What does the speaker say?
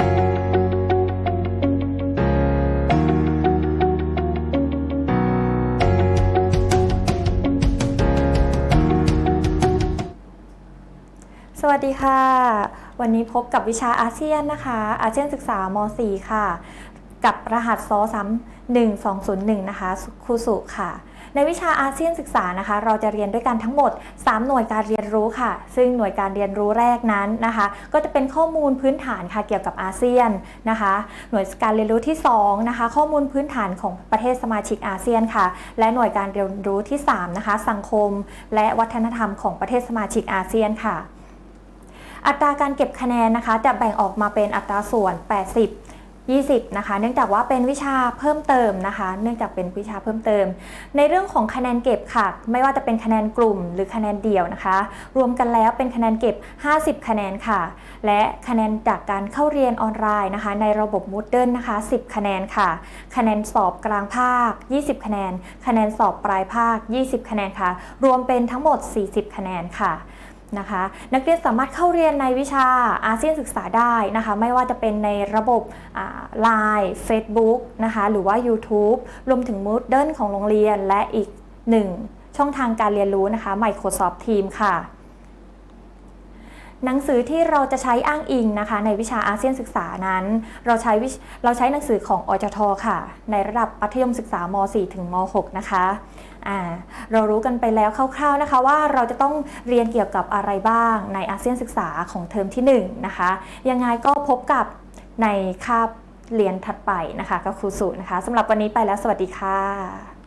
สวัสดีค่ะ วันนี้พบกับวิชาอาเซียนนะคะ อาเซียนศึกษาม .4 ค่ะ กับรหัสซอซ้ำ1201 นะคะครูสุค่ะ ในวิชาอาเซียนศึกษานะคะ เราจะเรียนด้วยกันทั้งหมด 3 หน่วยการเรียนรู้ค่ะ ซึ่งหน่วยการเรียนรู้แรกนั้นนะคะ ก็จะเป็นข้อมูลพื้นฐานค่ะเกี่ยวกับอาเซียนนะคะ หน่วยการเรียนรู้ที่2นะคะข้อมูลพื้นฐานของประเทศสมาชิกอาเซียนค่ะ และหน่วยการเรียนรู้ที่3นะคะสังคม และวัฒนธรรมของประเทศสมาชิกอาเซียนค่ะอัตราการเก็บคะแนนนะคะ จะแบ่งออกมาเป็นอัตราส่วน 80 20 นะคะ เนื่องจากว่าเป็นวิชาเพิ่มเติมนะคะ เนื่องจากเป็นวิชาเพิ่มเติม ในเรื่องของคะแนนเก็บค่ะ ไม่ว่าจะเป็นคะแนนกลุ่มหรือคะแนนเดี่ยวนะคะ รวมกันแล้วเป็นคะแนนเก็บ 50 คะแนนค่ะ และคะแนนจากการเข้าเรียนออนไลน์นะคะ ในระบบ Moodle นะคะ 10 คะแนนค่ะ คะแนนสอบกลางภาค 20 คะแนน คะแนนสอบปลายภาค 20 คะแนนค่ะ รวมเป็นทั้งหมด 40 คะแนนค่ะ นะคะ นักเรียนสามารถเข้าเรียนในวิชาอาเซียนศึกษาได้นะคะ ไม่ว่าจะเป็นในระบบไลน์ Facebook นะคะ หรือว่า YouTube รวมถึง Moodle ของโรงเรียนและอีกหนึ่งช่องทางการเรียนรู้นะคะ Microsoft Teams ค่ะ หนังสือที่เราจะใช้อ้างอิงนะคะ ในวิชาอาเซียนศึกษานั้น เราใช้เราใช้หนังสือของอจทค่ะ ในระดับมัธยมศึกษาม .4 ถึงม .6 นะคะเรารู้กันไปแล้วคร่าวๆนะคะว่าเราจะต้องเรียนเกี่ยวกับอะไรบ้างในอาเซียนศึกษาของเทอมที่ 1 นะคะ ยังไงก็พบกับในคาบเรียนถัดไปนะคะกับครูสุนะคะสำหรับวันนี้ไปแล้วสวัสดีค่ะ